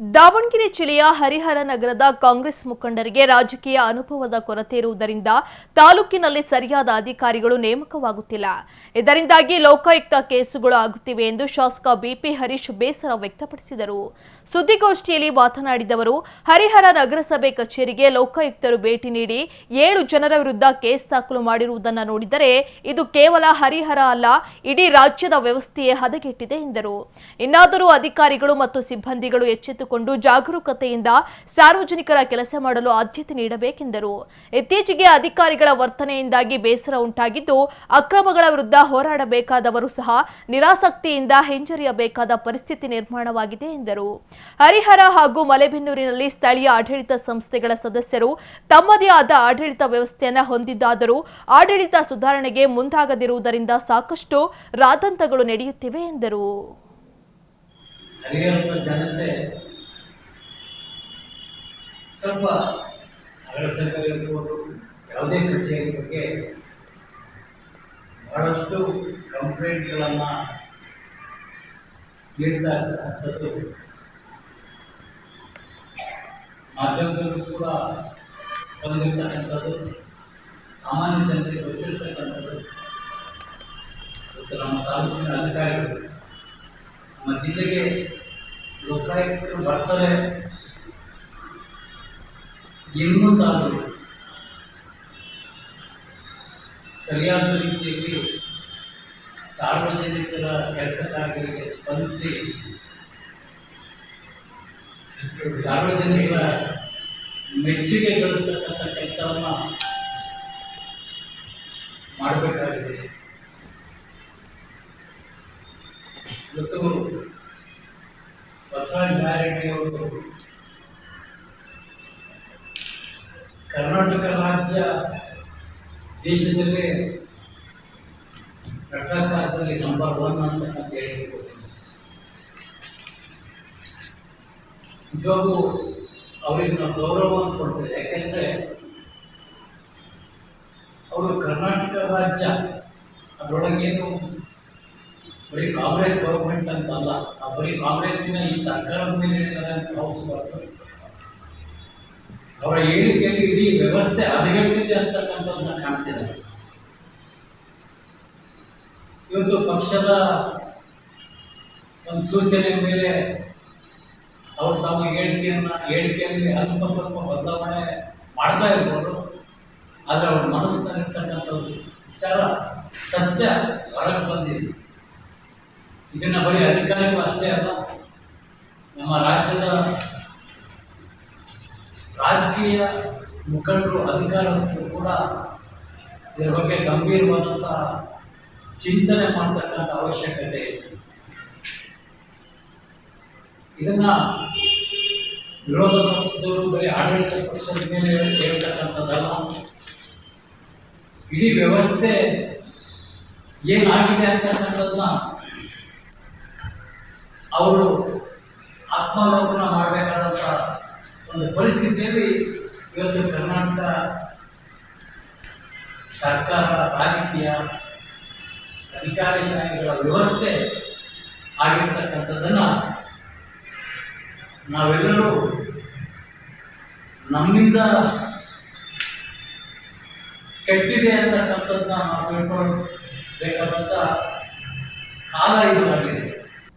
ದಾವಣಗೆರೆ ಜಿಲ್ಲೆಯ ಹರಿಹರ ನಗರದ ಕಾಂಗ್ರೆಸ್ ಮುಖಂಡರಿಗೆ ರಾಜಕೀಯ ಅನುಭವದ ಕೊರತೆ ಇರುವುದರಿಂದ ತಾಲೂಕಿನಲ್ಲಿ ಸರಿಯಾದ ಅಧಿಕಾರಿಗಳು ನೇಮಕವಾಗುತ್ತಿಲ್ಲ. ಇದರಿಂದಾಗಿ ಲೋಕಾಯುಕ್ತ ಕೇಸುಗಳು ಆಗುತ್ತಿವೆ ಎಂದು ಶಾಸಕ ಬಿಪಿ ಹರೀಶ್ ಬೇಸರ ವ್ಯಕ್ತಪಡಿಸಿದರು. ಸುದ್ದಿಗೋಷ್ಠಿಯಲ್ಲಿ ಮಾತನಾಡಿದವರು, ಹರಿಹರ ನಗರಸಭೆ ಕಚೇರಿಗೆ ಲೋಕಾಯುಕ್ತರು ಭೇಟಿ ನೀಡಿ ಏಳು ಜನರ ವಿರುದ್ಧ ಕೇಸ್ ದಾಖಲು ಮಾಡಿರುವುದನ್ನು ನೋಡಿದರೆ ಇದು ಕೇವಲ ಹರಿಹರ ಅಲ್ಲ, ಇಡೀ ರಾಜ್ಯದ ವ್ಯವಸ್ಥೆಯೇ ಹದಗೆಟ್ಟಿದೆ ಎಂದರು. ಇನ್ನಾದರೂ ಅಧಿಕಾರಿಗಳು ಮತ್ತು ಸಿಬ್ಬಂದಿಗಳು ಎಚ್ಚೆತ್ತುಕೊಂಡು ಜಾಗರೂಕತೆಯಿಂದ ಸಾರ್ವಜನಿಕರ ಕೆಲಸ ಮಾಡಲು ಆದ್ಯತೆ ನೀಡಬೇಕೆಂದರು. ಇತ್ತೀಚೆಗೆ ಅಧಿಕಾರಿಗಳ ವರ್ತನೆಯಿಂದಾಗಿ ಬೇಸರ ಉಂಟಾಗಿದ್ದು, ಅಕ್ರಮಗಳ ವಿರುದ್ಧ ಹೋರಾಡಬೇಕಾದವರು ಸಹ ನಿರಾಸಕ್ತಿಯಿಂದ ಹಿಂಜರಿಯಬೇಕಾದ ಪರಿಸ್ಥಿತಿ ನಿರ್ಮಾಣವಾಗಿದೆ ಎಂದರು. ಹರಿಹರ ಹಾಗೂ ಮಲೆಬೆನ್ನೂರಿನಲ್ಲಿ ಸ್ಥಳೀಯ ಆಡಳಿತ ಸಂಸ್ಥೆಗಳ ಸದಸ್ಯರು ತಮ್ಮದೇ ಆದ ಆಡಳಿತ ವ್ಯವಸ್ಥೆಯನ್ನು ಹೊಂದಿದ್ದಾದರೂ, ಆಡಳಿತ ಸುಧಾರಣೆಗೆ ಮುಂದಾಗದಿರುವುದರಿಂದ ಸಾಕಷ್ಟು ರಾದಂತಗಳು ನಡೆಯುತ್ತಿವೆ ಎಂದರು. ಸ್ವಲ್ಪ ನಗರ ಯಾವುದೇ ಕಚೇರಿ ಬಗ್ಗೆ ಬಹಳಷ್ಟು ಕಂಪ್ಲೇಂಟ್ಗಳನ್ನು ನೀಡ್ತಾ ಇರ್ತಕ್ಕಂಥದ್ದು ಮಾಧ್ಯಮದಲ್ಲೂ ಕೂಡ ಬಂದಿರ್ತಕ್ಕಂಥದ್ದು. ಸಾಮಾನ್ಯ ಜನರಿಗೆ ಗೊತ್ತಿರ್ತಕ್ಕಂಥದ್ದು. ಇವತ್ತು ನಮ್ಮ ತಾಲೂಕಿನ ಅಧಿಕಾರಿಗಳು ನಮ್ಮ ಜಿಲ್ಲೆಗೆ ಲೋಕಾಯುಕ್ತರು ಬರ್ತಾರೆ. ಎನ್ನುವುದಾದರೂ ಸರಿಯಾದ ರೀತಿಯಲ್ಲಿ ಸಾರ್ವಜನಿಕರ ಕೆಲಸ ಕಾರ್ಯಗಳಿಗೆ ಸ್ಪಂದಿಸಿ ಸಾರ್ವಜನಿಕರ ಮೆಚ್ಚುಗೆ ಗಳಿಸ್ತಕ್ಕಂಥ ಕೆಲಸವನ್ನು ಮಾಡಬೇಕಾಗಿದೆ. ಇವತ್ತು ಬಸವರಾಜ ನಾರಾಯಣವರು ಕರ್ನಾಟಕ ರಾಜ್ಯ ದೇಶದಲ್ಲೇ ಭ್ರಷ್ಟಾಚಾರದಲ್ಲಿ ನಂಬರ್ ಒನ್ ಅಂತ ಹೇಳಿ ನಿಜವಾಗೂ ಅವರಿಗೆ ನಾವು ಗೌರವವನ್ನು ಕೊಡ್ತೇವೆ. ಯಾಕೆಂದರೆ ಅವರು ಕರ್ನಾಟಕ ರಾಜ್ಯ ಅದರೊಳಗೇನು ಬರೀ ಕಾಂಗ್ರೆಸ್ ಗೌರ್ಮೆಂಟ್ ಅಂತ ಅಲ್ಲ ಆ ಬರೀ ಕಾಂಗ್ರೆಸ್ಸಿನ ಈ ಸರ್ಕಾರದ ಮೇಲೆ ಹೇಳಿದ್ದಾರೆ ಅಂತ ಭಾವಿಸಬಾರ್ದು. ಅವರ ಹೇಳಿಕೆಯಲ್ಲಿ ಇಡೀ ವ್ಯವಸ್ಥೆ ಹದಗೆಟ್ಟಿದೆ ಅಂತಕ್ಕಂಥದ್ದನ್ನ ಕಾಣಿಸಿದ್ದಾರೆ ಇವತ್ತು ಪಕ್ಷದ ಒಂದು ಸೂಚನೆ ಮೇಲೆ ಅವರು ತಮ್ಮ ಹೇಳಿಕೆಯನ್ನ, ಹೇಳಿಕೆಯಲ್ಲಿ ಅಲ್ಪ ಸ್ವಲ್ಪ ಬದಲಾವಣೆ ಮಾಡ್ತಾ ಇರ್ಬೋದು. ಆದರೆ ಅವ್ರ ಮನಸ್ಸಿನಲ್ಲಿರ್ತಕ್ಕಂಥ ವಿಚಾರ ಸತ್ಯ ಹೊರಗೆ ಬಂದಿದೆ. ಇದನ್ನ ಬರೀ ಅಧಿಕಾರಿಗಳು ಅಷ್ಟೇ ಅಲ್ಲ, ನಮ್ಮ ರಾಜ್ಯದ ರಾಜಕೀಯ ಮುಖಂಡರು, ಅಧಿಕಾರಸ್ಥರು ಕೂಡ ಇದರ ಬಗ್ಗೆ ಗಂಭೀರವಾದಂಥ ಚಿಂತನೆ ಮಾಡ್ತಕ್ಕಂಥ ಅವಶ್ಯಕತೆ ಇದೆ. ಇದನ್ನ ವಿರೋಧ ಪಕ್ಷದವರು, ಬರೀ ಆಡಳಿತ ಪಕ್ಷದ ಮೇಲೆ ಹೇಳ್- ಹೇಳ್ತಕ್ಕಂಥದ್ದಲ್ಲ ಇಡೀ ವ್ಯವಸ್ಥೆ ಏನಾಗಿದೆ ಅಂತಕ್ಕಂಥದ್ದನ್ನ ಅವರು ಆತ್ಮಾವಲೋಕನ ಮಾಡಬೇಕಾದಂಥ ಒಂದು ಪರಿಸ್ಥಿತಿಯಲ್ಲಿ ಇವತ್ತು ಕರ್ನಾಟಕ ಸರ್ಕಾರ ರಾಜಕೀಯ ಅಧಿಕಾರಶಾಹಿಗಳ ವ್ಯವಸ್ಥೆ ಆಗಿರ್ತಕ್ಕಂಥದ್ದನ್ನು ನಾವೆಲ್ಲರೂ ನಮ್ಮಿಂದ ಕೆಟ್ಟಿದೆ ಅಂತಕ್ಕಂಥದ್ದನ್ನ ನಾವು ತಿಳ್ಕೊಳ್ಬೇಕಾದಂಥ ಕಾಲ ಇದು ಆಗಿದೆ